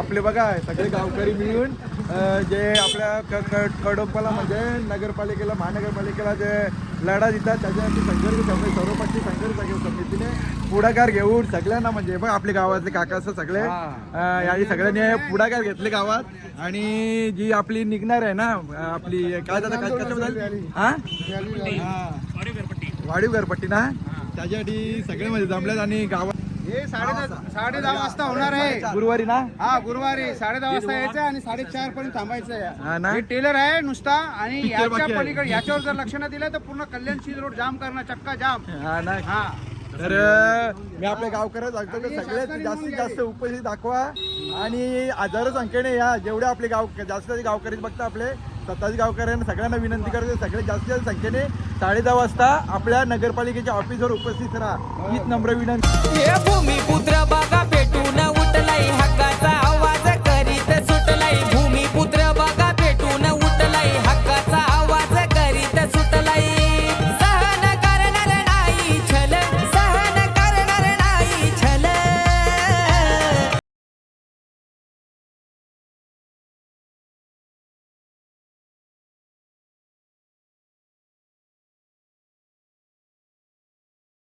आपले बघा सगळे गावकरी मिळून जे आपल्या क- क- कडोपाला म्हणजे नगरपालिकेला महानगरपालिकेला जे लढा देतात त्याच्यावरती संघर्ष समिती सर्वपक्षी संघर्ष समितीने. पुढाकार घेऊन सगळ्यांना म्हणजे बघ आपले गावातले काका असं सगळे याची सगळ्यांनी पुढाकार घेतले गावात. आणि जी आपली निघणार आहे ना आपली काय जातं काय हा? हा. वाढीव घरपट्टी ना? त्याच्यासाठी सगळे म्हणजे जमल्यात आणि गावात हे साडे साडे दहा वाजता होणार आहे. गुरुवारी ना? हा गुरुवारी साडे दहा वाजता यायचं आणि साडेचार पर्यंत थांबायचं हा आहे टेलर आहे नुसता आणि याच्या. पलीकडे याच्यावर जर लक्ष नाही दिलं तर पूर्ण कल्याण शिल रोड जाम करणार चक्का जाम. हा ना? हा. तर मी आपल्या गावकऱ्यात सांगतो की सगळ्यात जास्तीत जास्त उपस्थित दाखवा आणि हजारो संख्येने या जेवढे आपले गाव जास्त गावकरी बघता आपले स्वतःच गावकऱ्यांना सगळ्यांना विनंती करतो. सगळ्यात जास्तीत जास्त संख्येने साडे दहा वाजता आपल्या नगरपालिकेच्या ऑफिसवर उपस्थित राहा. हीच नम्र विनंती.